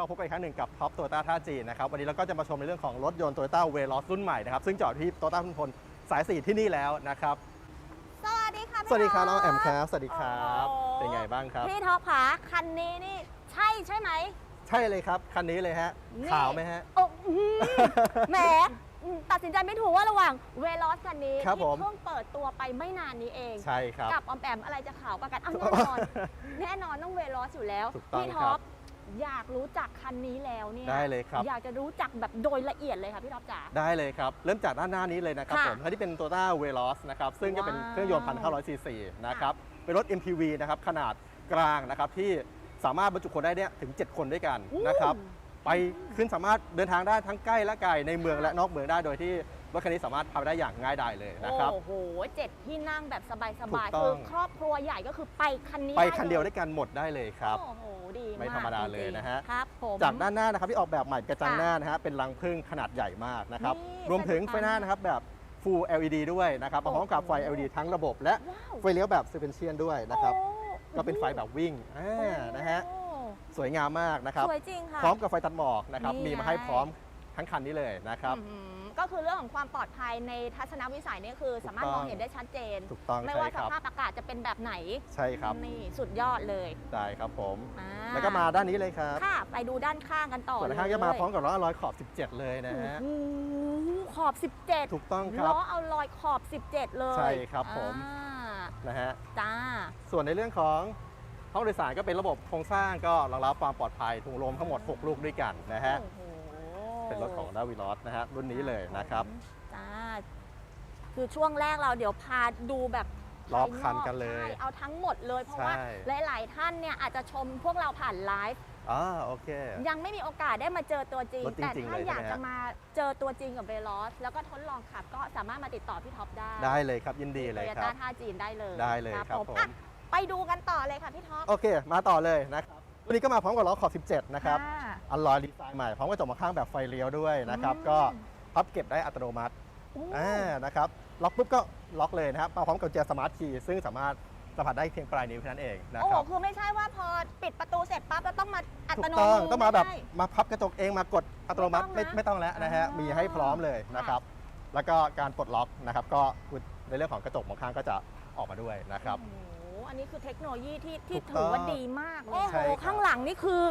ก็พบกันอีกครั้งหนึ่งกับท็อปโตโยต้าท่าจีนนะครับวันนี้เราก็จะมาชมในเรื่องของรถยนต์โตโยต้าเวลอสรุ่นใหม่นะครับซึ่งจอดที่โตโยต้าทุนพลสาย4ที่นี่แล้วนะครับสวัสดีค่ะพี่สวัสดีครับน้องท็แอมครับสวัสดีครับ โอ้เป็นไงบ้างครับ พี่ท็อปคะคันนี้นี่ใช่ใช่ไหม ใช่เลยครับ คันนี้เลยฮะนี่ ขาวไหมฮะ โอ้อื้อหือ แหมอืมตัดสินใจไม่ถูกว่าระหว่างเวลอสคันนี้ครับที่ผม เพิ่งเปิดตัวไปไม่นานนี้เอง ใช่ครับ กับออมแอมอะไรจะขาวกว่ากันอ้าวแน่นอน แน่นอนต้องเวลอสอยู่แล้ว ถูกต้องพี่ครัท็อบป อยากรู้จักคันนี้แล้วเนี่ยได้เลยครับ อยากจะรู้จักแบบโดยละเอียดเลยค่ะพี่ท็อปจ๋า ได้เลยครับ เริ่มจากด้านหน้านี้เลยนะครับค่ะผมคันที่เป็น Toyota Veloz นะครับ ซึ่งจะเป็นว้าวเครื่องยนต์1,500ซีซีนะครับ เป็นรถ MPV นะครับ ขนาดกลางนะครับ ที่สามารถบรรจุคนได้เนี่ยถึง 7 คนด้วยกันนะครับ ไปขึ้นสามารถเดินทางได้ทั้งใกล้และไกลในเมืองและนอกเมืองได้โดยที่ รถคันนี้สามารถทำได้อย่างง่ายดายเลยนะครับ โอ้โหเจ็ดที่นั่งแบบสบายถูๆกต้คือองครอบครัวใหญ่ก็คือไปคันนี้ไปด้คันเดียวลด้วยกันหมดได้เลยครับ โอ้โหดีมากไม่ธรรมดาเลยจงๆนะฮะครับผม จากด้านหน้านะครับที่ออกแบบใหม่กระจังค่ะหน้านะฮะเป็นรังผึ้งขนาดใหญ่มากนะครับ นี่รวมถึงสะดุดไฟหน้าตามากนะครับแบบ Full LED ด้วยนะครับมาพร้อมกับไฟโอ้โห LED ทั้งระบบ และว้าวไฟเลี้ยวแบบ s ซ p นเชียนด้วยนะครับ โอ้ก็เป็นไฟแบบวิ่งอ่าโอ้นะฮะสวยงามมากนะครับ สวยจริงค่ะ พร้อมกับไฟตัดหมอกนะครับ นี่มีมาให้ไง พร้อมทั้งคันนี้เลยนะครับ อื้อหือ ก็คือเรื่องของความปลอดภัยในทัศนวิสัยเนี่ยคือสามารถถูกมต้อองงเห็นได้ชัดเจน ถูกต้องไม่ใช่ว่าคสรับภาพอากาศจะเป็นแบบไหนใช่ครับนี่สุดยอดเลยได้ครับผม อ่แล้วก็มาด้านนี้เลยครับค่ะไปดูด้านข้างกันต่อส่วนเลยด้านข้างจะมาพร้อมกับล้อลอยขอบ 17 เลยนะฮะโอ้โหขอบ 17ถูกต้องครัล้บอเอาลอยขอบ 17 เลยใช่ครับผม อ่านะฮะจ้า ส่วนในเรื่องของห้องโดยสารก็เป็นระบบโครงสร้างก็รองรับความปลอดภัยถุงลมทั้งหมด 6 ลูกด้วยกันนะฮะ โอ้โห เป็นรถของดาวิลอสนะฮะรุ่นนี้เลยนะครับจ้าคือช่วงแรกเราเดี๋ยวพาดูแบบรอบคันกันเลยใช่เอาทั้งหมดเลยเพราะว่าใช่หลาย ๆ ท่านเนี่ยอาจจะชมพวกเราผ่านไลฟ์อ่าโอเค ยังไม่มีโอกาสได้มาเจอตัวจริงรถจริงๆแต่ถ้าเลยอยากใช่ไหมฮะจะมาเจอตัวจริงกับเวลอสแล้วก็ทดลองขับก็สามารถมาติดต่อพี่ท็อปได้ ได้เลยครับยินดีเลยโตโยคต้ารับท่าจีนได้เลย ได้เลยครับผมอะไปดูกันต่อเลยค่ะพี่ท็อป โอเค มาต่อเลยนะครับ วันนี้ก็มาพร้อมกับล้อขอบ17 นะครับค่ะอัลลอยดีไซน์ใหม่ พร้อมกับจกมาข้างแบบไฟเลี้ยวด้วยนะครับอืมก็พับเก็บได้อัตโนมัติอู้อ่านะครับ ล็อกปุ๊บก็ล็อกเลยนะครับมาพร้อมกับเจสมาร์ทคีย์ซึ่งสามารถสัมผัสได้เพียงปลายนิ้วเท่านั้นเองนะโอ้คโหรับคือไม่ใช่ว่าพอปิดประตูเสร็จปั๊บแล้วต้องมาอัถูตกโนต้องมืต้องมาแบบไได้มาพับกระจกเองมากดอัตโนมัติไม่ไม่ต้องนะไม่ต้องแล้วนะฮะอ๋อมีให้พร้อมเลยนะครับ แล้วก็การปลดล็อกนะครับ ก็ในเรื่องของกระจกมองข้างก็จะออกมาด้วยนะครับโอ้โหอันนี้คือเทคโนโลยีที่ที่ถูกถือว่าต้องดีมากเลย โอ้ใช่โห ครับ ข้างหลังนี่คือ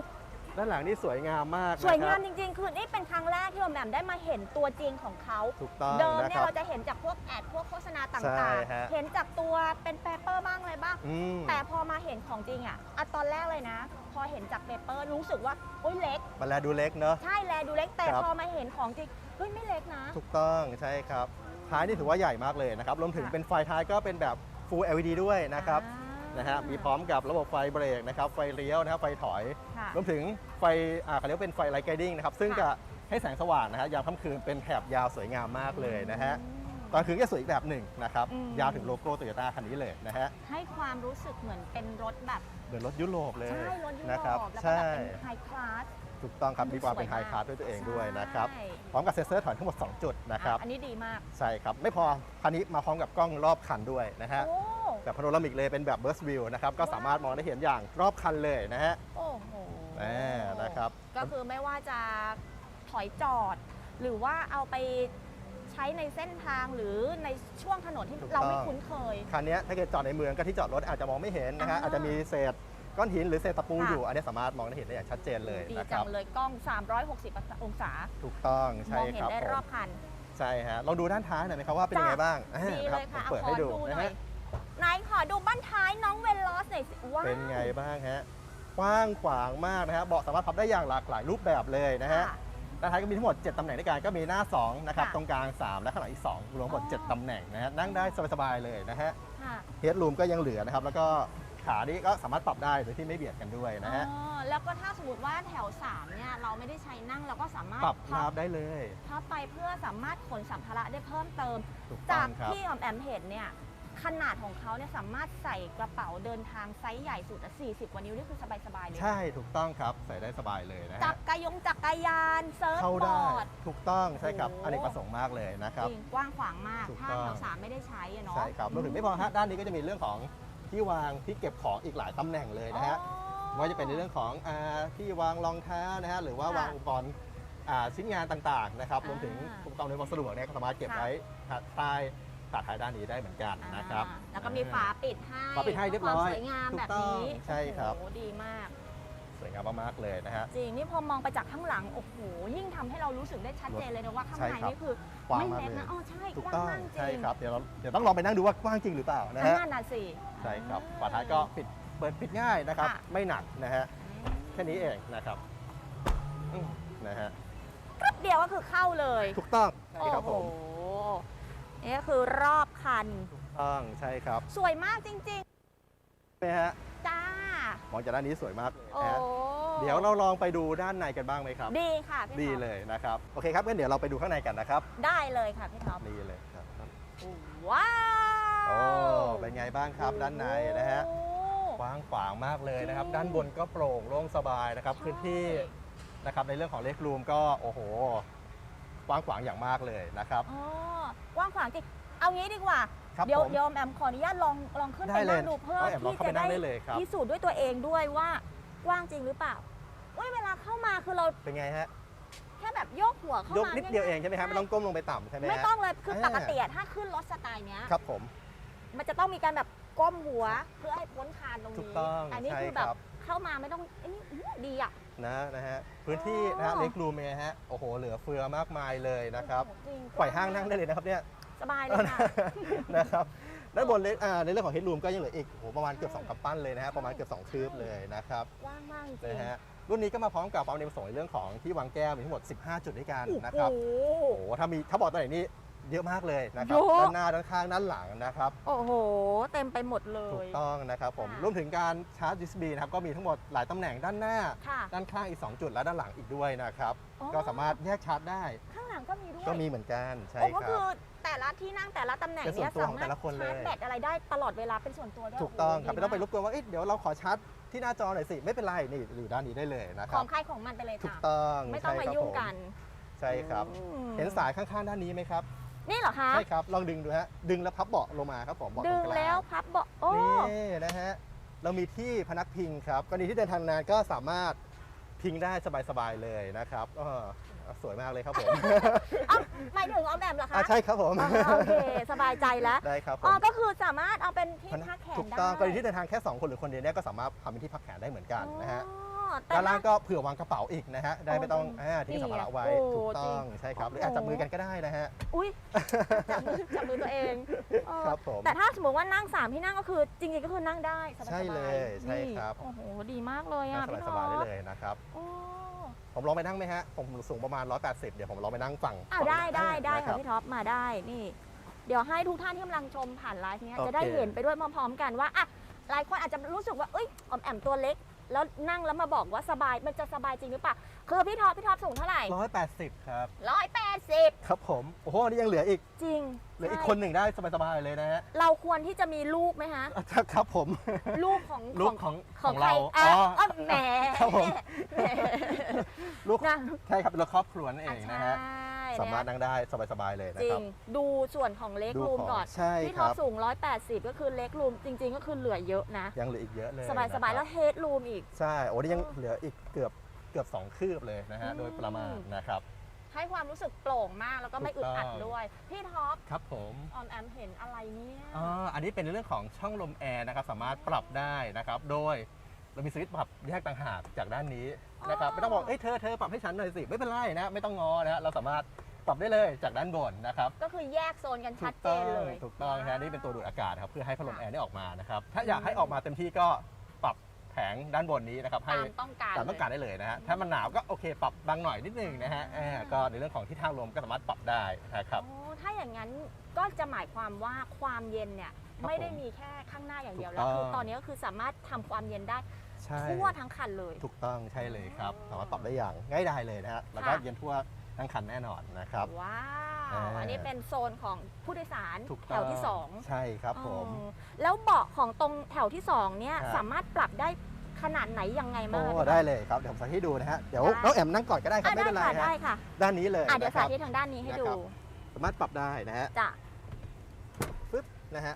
ด้านหลังนี่สวยงามมากสวยงามนะคจรับริง ๆ คือนี่เป็นครั้งแรกที่ผมแบบได้มาเห็นตัวจริงของเขา ถูกต้องเดิมนะเนี่คยรับ เราจะเห็นจากพวกแอดพวกโฆษณาต่ใช่างฮะ ๆ เห็นจากตัวเป็นเปเปอร์บ้างอะไรบ้าง อืม แต่พอมาเห็นของจริงอะอะตอนแรกเลยนะ พอเห็นจากเปเปอร์รู้สึกว่าโอ้ยเล็ก มันแลดูเล็กเนอะ ใช่แลดูเล็กแต่ครับ พอมาเห็นของจริงเฮ้ยไม่เล็กนะ ถูกต้องใช่ครับ ท้ายนี่ถือว่าใหญ่มากเลยนะครับ รวมถึงค่ะเป็นไฟท้ายก็เป็นแบบ Full LED ด้วยนะครับ อ่า นะฮะมีพร้อมกับระบบไฟเบรกนะครับไฟเลี้ยวนะครับไฟถอย ค่ะ รวมถึงไฟอ่าเขาเรียกว่าเป็นไฟไลท์ไกดิ้งนะครับซึ่งค่ะจะให้แสงสว่างนะฮะยามค่ำคืนเป็นแถบยาวสวยงามมากเลยนะฮะตอนคืนก็สวยอีกแบบหนึ่งนะครับอืม ยาวถึงโลโก้โตโยต้าคันนี้เลยนะฮะให้ความรู้สึกเหมือนเป็นรถแบบเหมือนรถยุโรปเลยใช่รถยุโรนะครับปแล้วก็ใช่แบบเป็นไฮคลาส ถูกต้องครับมีความเป็นสไฮวยมากคลาสด้วยตัวเองด้วยนะครับ ใช่ พร้อมกับเซ็นเซอร์ถอยทั้งหมด 2 จุดนะครับ อันนี้ดีมาก ใช่ครับ ไม่พอคันนี้มาพร้อมกับกล้องรอบคันด้วยนะฮะ โอ้ แบบพาโนรามิกเลยเป็นแบบเบิร์สวิวนะครับก็สามารถมองได้เห็นอย่างรอบคันเลยนะฮะโอ้โหแหม่นะครับ ก็คือไม่ว่าจะถอยจอด หรือว่าเอาไปใช้ในเส้นทางหรือในช่วงถนนที่ถูกเราไม่ต้อง คุ้นเคย คันนี้ถ้าเกิดจอดในเมืองก็ที่จอดรถอาจจะมองไม่เห็นนะฮะอ่าอาจจะมีเศษก้อนหินหรือเศษตะปูค่ะ อยู่ อันนี้สามารถมองได้เห็นได้อย่างชัดเจนเลยดีนะคจัรับ งเลยกล้อง 360 องศา ถูกต้องมใช่องเห็คนรับได้ผมรอบคัน ใช่ฮะลองดูด้านท้ายหน่อยไหมครับว่าเป็นยังไงจ้ะ บ้างอ่าดีนะคเลรับยผมค่ะเปิดขอให้ดูดูหนะน่อยฮะ ไหนขอดูบ้านท้ายน้องเวลลอสหน่อยสิว้าวเป็นไงบ้างฮะกว้างขวางมากนะฮะเบาะสามารถพับได้อย่างหลากหลายรูปแบบเลยนะฮะค่ ด้านท้ายก็มีทั้งหมด 7ตำแหน่งด้วยกันก็มีหน้า 2 นะครับ ค่ะตรงกลาง 3 และข้างหลังอีก 2 รวมหมด อ๋อ 7ตำแหน่งนะฮะนั่งได้สบายๆเลยนะฮะค่ะเฮดรูมก็ยังเหลือนะครับ แล้วก็ขานี้ก็สามารถปรับได้โดยที่ไม่เบียดกันด้วยนะฮะอ๋อแล้วก็ถ้าสมมติว่าแถว3เนี่ยเราไม่ได้ใช้นั่งเราก็สามารถปรับพันาบบได้เลยพับไปเพื่อสามารถขนสัมภาระได้เพิ่มเติม ถูกต้จาอกงครับ ที่ออมแอมเห็นเนี่ย ขนาดของเขาเนี่ยสามารถใส่กระเป๋าเดินทางไซส์ใหญ่สุดอะ40 กว่านิ้วนี่คือสบายๆเลยใช่ถูกต้องครับใส่ได้สบายเลยนะจัฮะกรยงจักรยานเซิร์ฟเข้าบได้อร์ด ถูกต้องใช่ครับโอ้โห อเนกประสงค์มากเลยนะครับ จริงกว้างขวางมาก ถูกถ้าต้อง แถวสามไม่ได้ใช้อะเนาะใช่ครับรวมถึงไม่พอฮะด้านนี้ก็จะมีเรื่องของที่วางที่เก็บของอีกหลายตำแหน่งเลยนะฮะ อ๋อ ไม่ว่าจะเป็นในเรื่องของอาที่วางรองเท้านะฮะหรือว่าค่ะวางอุปกรณ์อ่าชิ้นงานต่างๆนะครับอ่ารวมถึงอุปกรณ์ในความสะดวกเนี่ยก็สามารถเก็บค่ะ ไว้ใต้ ฝาท้ายด้านนี้ได้เหมือนกันนะครับ อ่าแล้วก็มีฝาปิดให้ฝาปิดให้เรียบร้อยพื่ความสวยงามถูกแบบต้องนี้ใช่ครับ โอ้โหดีมาก สวยงามมากๆเลยนะฮะ จริง นี่พอมองไปจากข้างหลัง โอ้โห ยิ่งทำให้เรารู้สึกได้ชัดเจนเลยนะว่าข้างในใช่ครับ นี่คือกว้างไม่มากเล็กเลยนะอ๋อใช่ถูกกว้างต้องมากจริงใช่ครับเดี๋ยวเราเดี๋ยวต้องลองไปนั่งดูว่ากว้างจริงหรือเปล่านะฮะ นั่นน่ะสิ ใช่ครับฝาท้ายก็ปิดเปิดปิดง่ายนะครับ ค่ะ ไม่หนักนะฮะ แค่นี้เองนะครับอืมนะฮะ แป๊บเดียวก็คือเข้าเลย ถูกต้องใช่โอ้ครับโหผม นี่ก็คือรอบคันถูกต้องใช่ครับสวยมากจริงไหมฮะๆ จ้า มองจากด้านนี้สวยมากเลยโอ้นะฮะเดี๋ยวเราลองไปดูด้านในกันบ้างไหมครับ ดีค่ะพี่ดีท็อปเลยนะครับ โอเคครับงั้นเดี๋ยวเราไปดูข้างในกันนะครับได้เลยค่ะพี่ท็อปดีเลยครับว้าวโอ้เป็นไงบ้างครับด้านในนะฮะ โอ้ กว้างขวางมากเลยนะครับ จริงด้านบนก็โปร่งโล่งสบายนะครับพื้นที่ใช่นะครับในเรื่องของเลกรูมก็โอ้โห กว้างขวางอย่างมากเลยนะครับ อ๋อกว้างขวางจริงเอางี้ดีกว่า ครับเดี๋ยวผมเดี๋ยวแอมขออนุญาตลองลองขึ้นได้ไปเลยนั่งดูเพื่อเอาแอมลองที่เข้าไปจะนั่ได้งได้เลยครับ พิสูจน์ด้วยตัวเองด้วยว่ากว้างจริงหรือเปล่าอุ้ยเวลาเข้ามาคือเราเป็นไงฮะแค่แบบโยกหัวเข้ายกมานิดเดียวเองใช่ไหมฮะไม่ต้องก้มลงไปต่ำใช่ไหมไม่ฮะต้องเลยคืออ่าปกติอะถ้าขึ้นรถสไตล์เนี้ย ครับผม มันจะต้องมีการแบบก้มหัวเพื่อให้พ้นคานตรงถูนี้กต้องอันนี้ใช่คือแบบครับ เข้ามาไม่ต้องอันนี้อื้อดีอะ นะนะฮะพื้นที่นะฮะอ๋อ เลกรูมเป็นไงฮะโอ้โหเหลือเฟือมากมายเลยนะครับโอ้โหจริงปล่อยห้างนั่งได้เลยนะครับเนี่ย สบายเลยค่ะ นะครับด้านบนเลอ่าในเรื่องของเฮดรูมก็ยังเหลืออีกโอ้โหประมาณเกือบ2กำปั้นเลยนะฮะประมาณเกือบ2คืบเลยนะครับกว้างมากจริงนะฮะรุ่นนี้ก็มาพร้อมกับความเนมส่งในเรื่องของที่วางแก้วมีทั้งหมด 15 จุดด้วยกันโอ้โหนะครับโอ้โหถ้ามีถ้าบอกตัวไหนนี่ เยอะมากเลยนะครับเยอะ ด้านหน้าด้านข้างด้านหลังนะครับโอ้โห เต็มไปหมดเลถูย กต้องนะครับผมค่ะ รวมถึงการชาร์จ USB นะครับก็มีทั้งหมดหลายตำแหน่งด้านหน้า ค่ะด้านข้างอีก 2 จุดและด้านหลังอีกด้วยนะครับ อ๋อก็สามารถแยกชาร์จได้ ข้างหลังก็มีด้วยก็มีเหมือนกันใช่โอ้ก็คคืรับอแต่ละที่นั่งแต่ละตำแหน่งเป็นส่เนี้วยนตัวของแต่ละคนเลย ชาร์จแบตอะไรได้ตลอดเวลาเป็นส่วนตัวด้วยถูกต้องโโหครับดีไม่ต้องไปรมากบกวนว่าเอ๊ะเดี๋ยวเราขอชาร์จที่หน้าจอหน่อยสิไม่เป็นไรนี่อยู่ด้านนี้ได้เลยนะคขรัอบ งใครของมันไปเลยถูกจ้ะต้องไม่ต้องใช่มาครับยุ่งผมกัน ใช่ครับ อืม เห็นสายข้างๆด้านนี้ไหมครับ นี่เหรอคะใช่ครับ ลองดึงดูฮะ ดึงแล้วพับเบาะลงมาครับผมเบาะตดึรงงกลางแล้วพับเบาะโอ้นี่นะฮะ เรามีที่พนักพิงครับกรณีที่เดินทางนานก็สามารถพิงได้สบายๆเลยนะครับก็สวยมากเลยครับผม เอ้าหมายถึงออมแอมเหรอคะอะใช่ครับผม อ๋อโอเคสบายใจแล้วได้ครับผอ๋อมก็คือสามารถเอาเป็นที่พนัพักแขนถูกได้ต้องกรณีที่เดินทางแค่ 2 คนหรือคนเดียวเนี่ยก็สามารถทำเป็นที่พักแขนได้เหมือนกันนะฮะ อ๋อ แต่ด้านล่างถ้ก็เผื่อวางกระเป๋าอีกนะฮะ ได้ไม่ต้องโอ้อ่าทิ้งสัมภาระไว้ โอ้ถูกต้องจริงใช่ครับ หรือโอ้อาจจับมือกันก็ได้นะฮะ อุ้ยจับมือจับมือตัวเองเออครับผม แต่ถ้าสมมติว่านั่งสามที่นั่งก็คือจริงๆก็คือนั่งได้สบายๆใช่เลย ใช่นี่ครับโอ้โหดีมากเลยนั่อะงพี่สท็บายๆได้อปเลยนะครับ โอ้ ผมลองไปนั่งไหมฮะ ผมสูงประมาณ 180 เดี๋ยวผมลองไปนั่งฝั่งอ่าได้ได้ได้นค่ะรับพี่ท็อปมาได้นี่ เดี๋ยวให้ทุกท่านที่กำลังชมผ่านไลฟ์เนี้ยโอเคจะได้เห็นไปด้วยพร้อมๆกันว่าอะหลายคนอาจจะรู้สึกว่าเอ้ยออมแอมตัวเล็ก แล้วนั่งแล้วมาบอกว่าสบายมันจะสบายจริงหรือเปล่าคือพี่ท็อปพี่ท็อปสูงเท่าไหร่180ครับร้อยแปดสิบครับผม โอ้โห นี่ยังเหลืออีก จริงเหลืออีกใช่คนหนึ่งได้สบายๆเลยนะฮะ เราควรที่จะมีลูกไหมฮะ ครับผม ลูกของลูขกองของขขอองงใครเราอะอ๋ออ๋อแหมครับผมแหมลูกนะใช่ครับเป็นรถครอบครัวนั่นเองนะฮะใช่ สามารถนะนั่งได้สบายๆเลยนะจริครังบดูส่วนของเล็กดูรูมของก่อนใช่พี่คท็อรัปบสูง 180 ก็คือเล็กรูมจริง ๆ ก็คือเหลือเยอะนะ ยังเหลืออีกเยอะเลยสบายสบายนะคแล้รัวเฮดรูมอีก ใช่โอ้นี่ยังเหลืออีกเกือบเกือบสองคืบเลยนะฮะอืม โดยประมาณนะครับ ให้ความรู้สึกโปร่งมากแล้วก็ไม่ถูอึกดต้อง อัดด้วย พี่ท็อปครับผมออมแอมเห็นอะไรเนี่ยอ่าอันนี้เป็นในเรื่องของช่องลมแอร์นะครับ สามารถปรับได้นะครับ โดย เรามีสวิตช์ปรับแยกต่างหากจากด้านนี้นะครับไม่ต้องบอกเอ้ยเธอเธอปรับให้ฉันหน่อยสิไม่เป็นไรนะไม่ต้องงอนะฮะเราสามารถปรับได้เลยจากด้านบนนะครับก็คือแยกโซนกันถูชัดกเจต้อนงเลยถูกต้องฮะนี่เป็นตัวดูดอากาศครับเพื่อให้พัดลมแอร์นี่ออกมานะครับถ้าอยากให้ออกมาเต็มที่ก็ปรับแผ งด้านบนนี้นะครับให้ตามต้องการตามต้องการเลยได้เลยนะฮะถ้ามันหนาวก็โอเค ปรับบางหน่อยนิดนึงนะฮะแอบก็ในเรื่องของที่ทางลมก็สามารถปรับได้นะครับ โอ้ถ้าอย่างนั้นก็จะหมายความว่าความเย็นเนี่ยครับไม่ได้ผมมีแค่ข้างหน้าอย่างเดียวถูกแล้วต้องคือตอนนี้ก็คือสามารถทำความเย็นได้ใช่ ทั่วทั้งคันเลย ถูกต้องใช่เลยครับสามารถปรับได้อย่างง่ายดายเลยนะฮะแล้วก็ค่ะ เย็นทั่ว ทั้งคันแน่นอนนะครับ ว้าวอ่าอันนี้เป็นโซนของผู้โดยสารถูกแถต้องวที่สองใช่ครับผม อ๋อแล้วเบาะของตรงแถวที่สองเนี่ยครับ สามารถปรับได้ขนาดไหนยังไงบ้างโอ้คะ ได้เลยครับ เดี๋ยวผมใส่ให้ดูนะฮะ เดี๋ยวได้ น้องแอมนั่งก่อนก็ได้ครับ อะไม่ได้เป็นไรค่ะฮะได้ค่ะด้านนี้เลยอะเดี๋ยวนะคสารับ ธิตทางด้านนี้ให้ดูนะครับ สามารถปรับได้นะฮะจ้ะปึ๊บนะฮะ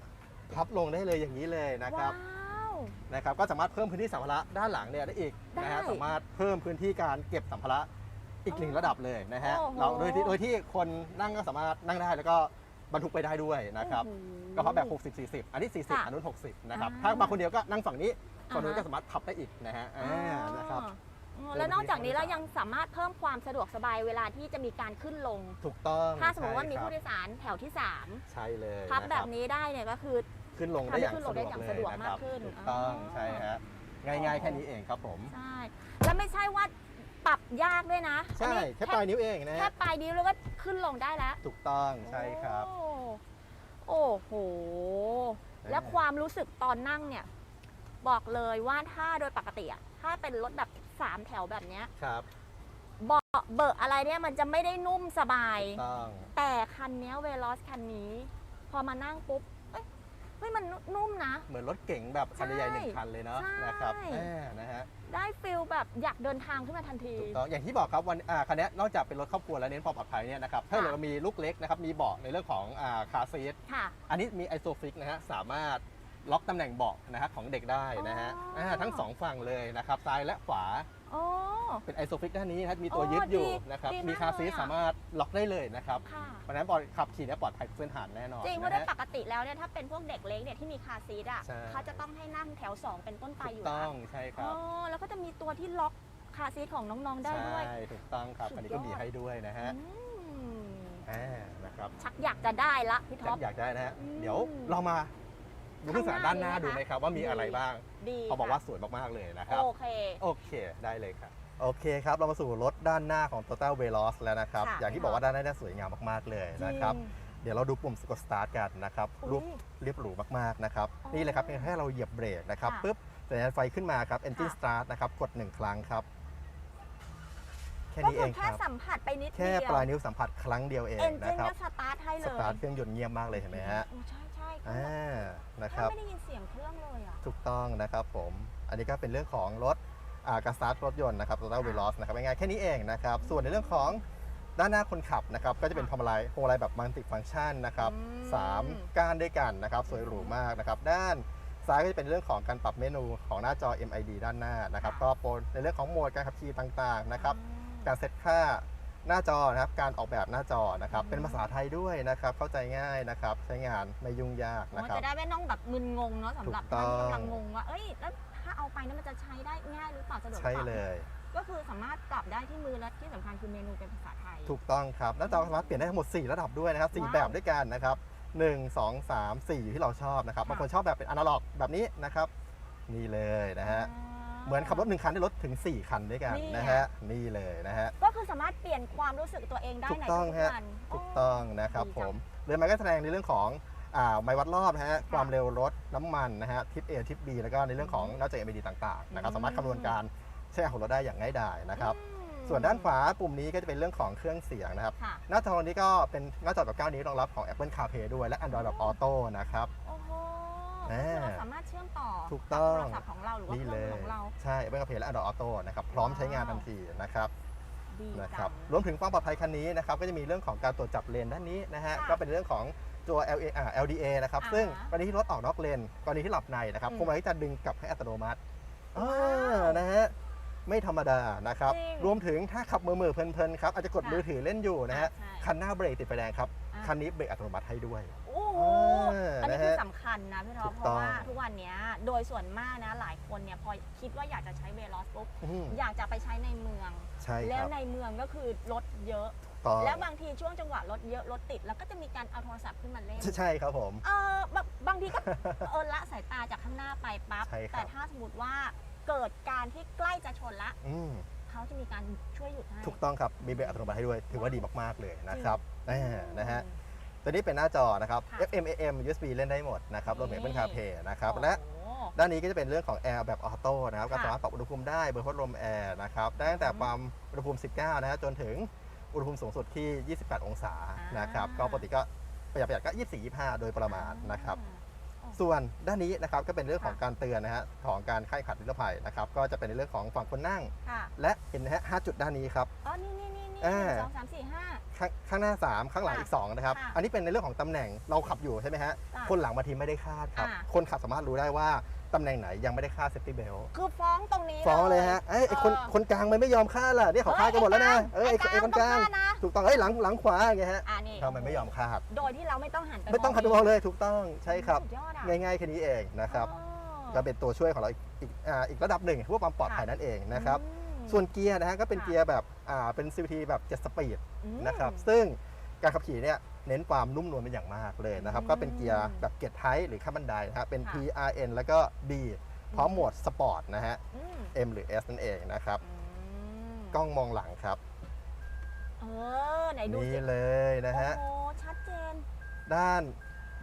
พับลงได้เลยอย่างนี้เลยนะครับ ว้าว นะครับก็สามารถเพิ่มพื้นที่สัมภาระด้านหลังเนี่ยได้อีกนะฮะได้ สามารถเพิ่มพื้นที่การเก็บสัมภาระ อีกหนึ่งระดับเลยนะฮะโอ้โห เราโดยที่โดยที่คนนั่งก็สามารถนั่งได้แล้วก็บรรทุกไปได้ด้วยนะครับโอ้โหก็เพราะแบบ 60 40 อันนี้ 40 ค่ะอันนู้น 60 นะครับ อ่าถ้ามาคนเดียวก็นั่งฝั่งนี้คนนู้นอ่าฮะ ก็สามารถขับได้อีกนะฮะอ่านะครับ อ๋อแล้วนอกจากนี้เรายังสามารถเพิ่มความสะดวกสบายเวลาที่จะมีการขึ้นลง ถูกต้องถ้าสมมติว่ามีใช่ผู้คโดรับยสารแถวที่ใช่เลย3พับนะคแบรับนี้ได้เนี่ยก็คือ ขึ้นลงได้อย่างทำให้ขึ้นลงได้อย่างสะสะดดววกกเลยนะครับมากขึ้นถูกต้องอ๋อ ใช่ฮะง่ายๆแค่นี้เองครับผม ใช่ แล้วไม่ใช่ว่า ปรับยากด้วยนะใช่อันนี้แค่ปลายนิ้วเองนะแค่ฮะปลายนิ้วแล้วก็ขึ้นลงได้แล้วถูกต้องใช่ครับ โอ้โอ้โหแล้วความรู้สึกตอนนั่งเนี่ย บอกเลยว่าถ้าโดยปกติอะถ้าเป็นรถแบบสามแถวแบบเนี้ยครับเบาะเบอะอะไรเนี่ยมันจะไม่ได้นุ่มสบาย ถูกต้องแต่คันเนี้เวลอสคันนี้ พอมานั่งปุ๊บเอ้ยเฮ้ยมันนุ่มนะ เหมือนรถเก๋งแบบคันใหญ่ๆหนึ่งคันเลยเนาะใช่นะครับอ่านะฮะได้ฟิลแบบอยากเดินทางขึ้นมาทันทีถูกต้องอย่างที่บอกครับวันอ่าคันนี้นอกจากเป็นรถครอบครัวแล้วเน้นความปลอดภัยเนี่ยนะครับถ้าเกิดเรามีลูกเล็กนะครับมีเบาะในเรื่องของอ่าคาร์ซีทค่ะอันนี้มีไอโซฟิกนะฮะสามารถล็อกตำแหน่งเบาะนะฮะของเด็กได้นะฮะอ๋ออ่าทั้งสองฝั่งเลยนะครับซ้ายและขวา โอ้ เป็นไอโซฟิกด้านนี้นะครับมีตัวโอ้ยึดอยู่ดีนะครับดีมากมีคาร์ซีทเลยอะ สามารถล็อกได้เลยนะครับค่ะ เพราะฉะนั้นบอลขับขี่เนี่ยปลอดภัยทุกเส้นทางแน่นอนจริงเพราะนะโดยฮะ ปกติแล้วเนี่ยถ้าเป็นพวกเด็กเล็กเนี่ยที่มีคาร์ซีทอะใช่ เขาจะต้องให้นั่งแถว 2 เป็นต้นไปถูอกยู่ต้แล้อวงใช่คอ๋รับอแล้วก็จะมีตัวที่ล็อกคาร์ซีทของน้องๆได้ด้วยใช่ถูกต้องครับ สุดอันนี้ก็ยอดมีให้ด้วยนะฮะอืมอ่านะครับชักอยากจะได้ละพี่อท็ยาอกปอยากได้นะฮะอืม เดี๋ยวเรามา ดูผู้สารด้านหน้าข้างหน้าดูไหมครับว่ามีดีอะไรบ้างดีเขาบอกว่าค่ะสวยมากๆเลยนะครับ โอเคโอเคได้เลยครับโอเคครับ เรามาสู่รถด้านหน้าของ Toyota Veloz แล้วนะครับ ค่ะอย่างที่บอกว่าด้านหน้าเนี่ยสวยงามมากๆเลยนะครับ จริงเดี๋ยวเราดูปุ่มกดสตาร์ทกันนะครับอุ๊ยรูปเรียบหรูมากๆนะครับ อ๋อนี่เลยครับเพียงแค่เราเหยียบเบรกนะครับค่ะปุ๊บสัญญาณไฟขึ้นมาครับ Engine ค่ะ Start นะครับ กด 1 ครั้งครับ แค่ก็นี้คืเอองคแค่รับ สัมผัสไปนิดเดีแค่ยวปลายนิ้วสัมผัสครั้งเดียวเองเอนจินะนครับก็สตาร์ทให้เลสยตาร์ทเครื่องยนต์เงียบมากเลยเห็นไหมฮะ โอ้ใช่ใช่ อ่านะคแทรับ ไม่ได้ยินเสียงเครื่องเลยอะ ถูกต้องนะครับผม อันนี้ก็เป็นเรื่องของรถอ่าการสตาร์ทรถยนต์นะครับ Toyota Veloz นะครับง่ายๆแค่นี้เองนะครับ ส่วนในเรื่องของด้านหน้าคนขับนะครับ ก็จะเป็นพวงมาลัยพวงมาลัยแบบมัลติฟัง c t ชันนะครับอืมสามก้านด้วยกันนะครับ สวยหรูมากนะครับ ด้านซ้ายก็จะเป็นเรื่องของการปรับเมนูของหน้าจอ MID ด้านหน้านะครับ ก็โปรในเรื่องของโหมดการขับขี่ต่างๆนะครับ การเซตค่า หน้าจอนะครับการออกแบบหน้าจอนะครับเป็นภาษาไทยด้วยนะครับเข้าใจง่ายนะครับใช้งานไม่ยุ่งยากอ๋อนะครับ จะได้ไม่ต้องแบบมึนงงเนาะสำหรับถูกต้ท่าอนงที่กำลังงงว่าเอ้ยแล้วถ้าเอาไปนั้นมันจะใช้ได้ง่ายหรือเปล่าสะดวกหรือใช่เปล่าเลยก็คือสามารถปรับได้ที่มือและที่สำคัญคือเมนูเป็นภาษาไทย ถูกต้องครับหน้าจอสามารถเปลี่ยนได้ทั้งหมด 4 ระดับด้วยนะครับ ว้าว4แบบด้วยกันนะครับ1 2 3 4อยู่ที่เราชอบนะครับค่ะ บางคนชอบแบบเป็นอนาล็อกแบบนี้นะครับนี่เลยนะฮะ เหมือนขับรถหนึ่งคันได้รถถึง 4 คันด้วยกันนี่นะฮะ นี่เลยนะฮะ ก็คือสามารถเปลี่ยนความรู้สึกตัวเองได้ถูกในต้องทุกฮะๆวันถูกต้องนะครับดีผจังมเรือมาก็แสดงในเรื่องของอ่าไมล์วัดรอบนะฮะ ความเร็วรถน้ำมันนะฮะ ทิป A ทิป B แล้วก็ในเรื่องของหน้าจอ LED ต่าง ๆ นะครับอืมสามารถคำนวณการใช้งานของรถได้อย่างง่ายดายนะครับ อืมส่วนด้านขวาปุ่มนี้ก็จะเป็นเรื่องของเครื่องเสียงนะครับ ค่ะ หน้าจอนี้ก็เป็นหน้าจอแบบ 9 นิ้วรองรับของ Apple CarPlay ด้วยและ Android แบบออโต้นะครับ โอ้โห อ่าคือเราสามารถเชื่อมต่อถูกต้องบโทรศัพท์ของเราหรือว่านี่เคเลรื่องมือยของเราใช่ Apple CarPlay และ Android Auto นะครับพร้อมใช้งานทันทีนะครับดีนะคจัรับงรวมถึงความปลอดภัยคันนี้นะครับก็จะมีเรื่องของการตรวจจับเลนด้านนี้นะฮะค่ะก็เป็นเรื่องของตัว LA อ่า LDA นะครับอ่าซึ่งกรณีที่รถออกนอกเลนกรณีที่หลับในนะครับอืมพวงมาลัยจะดึงกลับให้อัตโนมัติว้าวอ่านะฮะไม่ธรรมดานะครับจริงรวมถึงถ้าขับมือมือๆเพลินๆครับอาจจะกดค่ะมือถือเล่นอยู่นะฮะใช่คันหน้าเบรกติดไฟแดงครับอ่า คันนี้เบรกอัตโนมัติให้ด้วยโอ้โหอ่าอันนี้นะคือฮะสำคัญนะพี่ท็อปถูกเพราะว่าต้องทุกวันเนี้ยโดยส่วนมากนะหลายคนเนี่ยพอคิดว่าอยากจะใช้เวลอสปุ๊บอืม อยากจะไปใช้ในเมือง ใช่คแล้วรับในเมืองก็คือรถเยอะ ต่อแล้วบางทีช่วงจังหวะรถเยอะรถติด แล้วก็จะมีการเอาโทรศัพท์ขึ้นมาเล่น ใช่ครับผม เออบางบางทีก็ เออละสายตาจากข้างหน้าไปปั๊บ ใช่ครับ แต่ถ้าสมมติว่าเกิดการที่ใกล้จะชนละอืม เขาจะมีการช่วยหยุดให้ ถูกต้องครับ มีเบรกอัตโนมัติให้ด้วย ถือว่าดีมาก ๆ เลยนะครับจริงอ่านะฮะ ตัวนี้เป็นหน้าจอนะครับ ค่ะ FM AM USB เล่นได้หมดนะครับรวมถึง Apple CarPlay นะครับโอ้โหและด้านนี้ก็จะเป็นเรื่องของแอร์แบบออโต้นะครับก็ค่ะสามารถปรับอุณหภูมิได้เบอร์พัดลมแอร์นะครับ ได้ตั้งแต่อืมความอุณหภูมิ 19 นะฮะจนถึงอุณหภูมิสูงสุดที่ 28 องศาอ่าน นะครับ ก็ปกติก็ประหยัดประหยัดก็ 24 25 โดยประมาณนะครับอ่าส่วนด้านนี้นะครับก็เป็นเรื่องของค่ะ การเตือนนะฮะของการค่ายขัดนิรภัยนะครับ ก็จะเป็นในเรื่องของฝั่งคนนั่ง ค่ะและเห็นนะฮะห้าจุดด้านนี้ครับ อ๋อนี่นี่นี่นี่อ่าสองสามสี่ห้า ข้างข้างหน้า 3 ข้างหลังค่ะอีก 2 นะครับ ค่ะอันนี้เป็นในเรื่องของตำแหน่งเราขับอยู่ใช่ไหมฮะค่ะคนหลังบางทีไม่ได้คาดครับ อ่าคนขับสามารถรู้ได้ว่าตำแหน่งไหนยังไม่ได้คาดเซฟตี้เบลคือฟ้องตรงนี้ ฟ้องเลยฮะเอ้ยไอ้คนเออคนกลางมันไม่ยอมคาดล่ะเนี่ยเขาคาดกันหมดแล้วนะเอ้ยไอ้ไอ้คนกลางต้องฆ่นะ ถูกต้องเอ้ยหลังหลังขวาอย่างเงี้ยฮะอ่านี่ทำไมไม่ยอมคาด โดยที่เราไม่ต้องหันไปไม่ต้องคัดมองเลยถูกต้องใช่ครับ สุดยอดอะง่ายๆแค่นี้เองนะครับอ๋อ ก็เป็นตัวช่วยของเราอีกอีกอ่าอีกระดับหนึ่งเพื่อความปลอดภัยค่ะนั่นเองนะครับ อืม ส่วนเกียร์นะฮะก็เป็นค่ะเกียร์แบบอ่าเป็น CVT แบบ7สปีดอืมนะครับซึ่งการขับขี่เนี่ยเน้นความนุ่มนวลเป็นอย่างมากเลยนะครับอืมก็เป็นเกียร์แบบเกียร์ไทป์หรือขั้นบันไดนะฮะเป็นค่ะ PRN แล้วก็ B พร้อมโหมดสปอร์ตนะฮะอืม M หรือ S นั่นเองนะครับอืมกล้องมองหลังครับเออไหนดูนี่สิเลยนะฮะโอ้โหชัดเจน ด้าน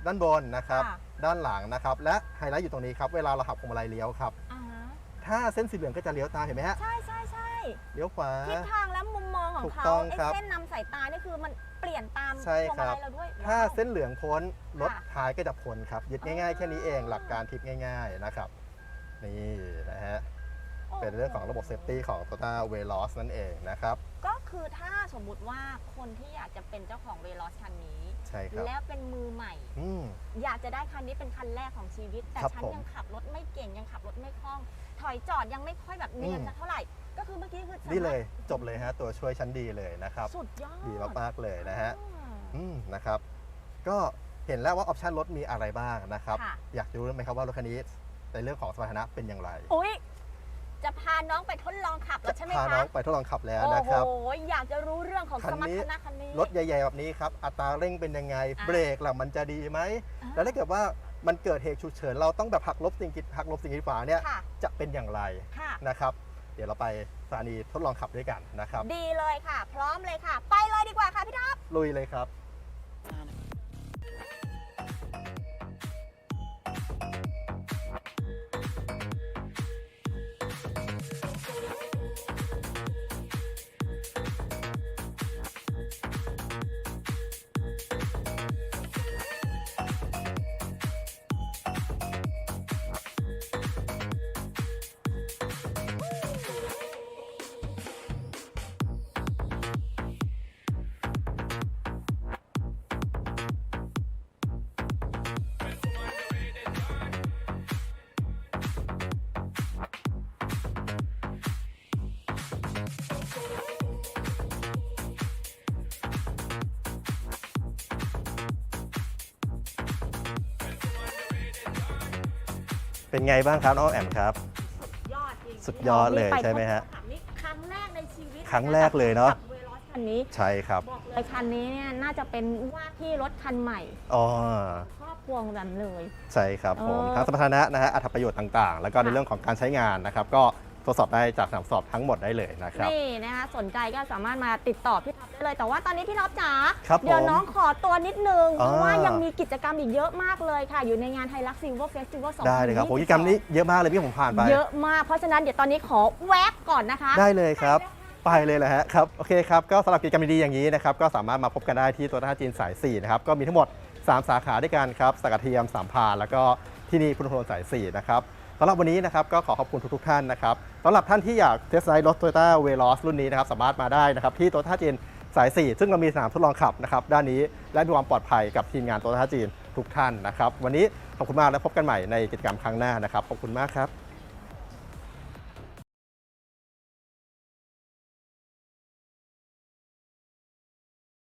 ด้านบนนะครับค่ะด้านหลังนะครับ และไฮไลท์อยู่ตรงนี้ครับ เวลาเราขับพวงมาลัยเลี้ยวครับอ่าฮะถ้าเส้นสีเหลืองก็จะเลี้ยวตามเห็นไหมฮะใช่ใช่ใช่ เลี้ยวขวา ทิศทางและมุมมองของถูกเขาต้องไอ้ครับ เส้นนำสายตานี่คือมันเปลี่ยนตามใช่พวงครัมาบลัยเราด้วยถ้าว้วเส้นเหลืองพ้นรถค่ะท้ายก็จะพ้นครับยึดง่ายๆแค่นี้เองหลักการทิปง่าย ๆนะครับ นี่นะฮะโโหเป็นเรื่องของระบบเซฟตี้ของ Toyota Veloz นั่นเองนะครับ ก็คือถ้าสมมุติว่าคนที่อยากจะเป็นเจ้าของเวลอสคันนี้ ใช่ครับ แล้วเป็นมือใหม่ อืม อยากจะได้คันนี้เป็นคันแรกของชีวิต แต่ครับฉันผม ยังขับรถไม่เก่งยังขับรถไม่คล่อง ถอยจอดยังไม่ค่อยแบบเนียนอืมสักเท่าไหร่ ก็คือเมื่อกี้คือสามารถนี่เลยจบเลยฮะ ตัวช่วยชั้นดีเลยนะครับ สุดยอดดีมากๆเลยนะฮะอ่าอืมนะครับ ก็เห็นแล้วว่าออปชันรถมีอะไรบ้างนะครับค่ะอยากรู้ไหมครับว่ารถคันนี้ในเรื่องของสมรรถนะเป็นอย่างไรอุ้ยจะพาน้องไปทดลองขับแล้วจะใช่ไหมพาคะน้องไปทดลองขับแล้วโอ้นะโหครับอยากจะรู้เรื่องของคัสนมรนี้รถนะคันนี้รถใหญ่ๆแบบนี้ครับอัตราเร่งเป็นยังไงอ่าเบรกล่ะมันจะดีไหมอ่าแล้วถ้าเกิดว่า มันเกิดเหตุฉุกเฉินเราต้องแบบหักลบสิ่งกีดหักลบสิ่งกีดขวางเนี่ยค่ะ จะเป็นอย่างไรค่ะ นะครับ เดี๋ยวเราไปสถานีทดลองขับด้วยกันนะครับ ดีเลยค่ะ พร้อมเลยค่ะ ไปเลยดีกว่าค่ะพี่ท็อป ลุยเลยครับ เป็นไงบ้างครับน้องแอมครับ ยอดจริงสุดยอดเลยใช่ไหมฮะ นี่ครั้งแรกในชีวิตครั้งแรกเลยเนอะ กับเวลอสคันนี้ใช่ครับบอกเลยคันนี้เนี่ยน่าจะเป็นว่าที่รถคันใหม่อ๋อครอบครัวของแบบเลย ใช่ครับผมเออทั้งสมรรถนะนะฮะอัตประโยชน์ต่างๆ แล้วก็ในค่ะ เรื่องของการใช้งานนะครับ ก็ ทดสอบได้จากสนามสอบทั้งหมดได้เลยนะครับ นี่นะคะสนใจก็สามารถมาติดต่อพี่ท็อปได้เลย แต่ว่าตอนนี้พี่ท็อปจ๋าครับเดี๋ยวผมน้องขอตัวนิดนึงอ่าเพราะว่ายังมีกิจกรรมอีกเยอะมากเลยค่ะ อยู่ในงานไทยรักซิลเวอร์เฟสติวัล2 0 2ได้เลยครับโปรแกรมนี้เยอะมากเลยพี่ผมผ่านไป เยอะมาก เพราะฉะนั้นเดี๋ยวตอนนี้ขอแวบก่อนนะคะ ได้เลยครับ ไปเลยแหละฮะครับ โอเคครับ ก็สำหรับกิจกรรมดีๆอย่างนี้นะครับ ก็สามารถมาพบกันได้ที่ตัวท่าจีนสาย 4 นะครับ ก็มีทั้งหมด 3 สาขาด้วยกันครับสกัดเทียมสามพรานแล้วก็ที่นี่พุทธพลสาย 4 นะครับ สำหรับวันนี้นะครับก็ขอขอบคุณทุกๆท่านนะครับสำหรับท่านที่อยากเทสไดรถ Toyota Veloz รุ่นนี้นะครับสามารถมาได้นะครับที่ตัวท่าจีนสาย 4 ซึ่งเรามีสนามทดลองขับนะครับด้านนี้และมีความปลอดภัยกับทีมงานตัวท่าจีนทุกท่านนะครับวันนี้ขอบคุณมากและพบกันใหม่ในกิจกรรมครั้งหน้านะครับขอบคุณมากครับ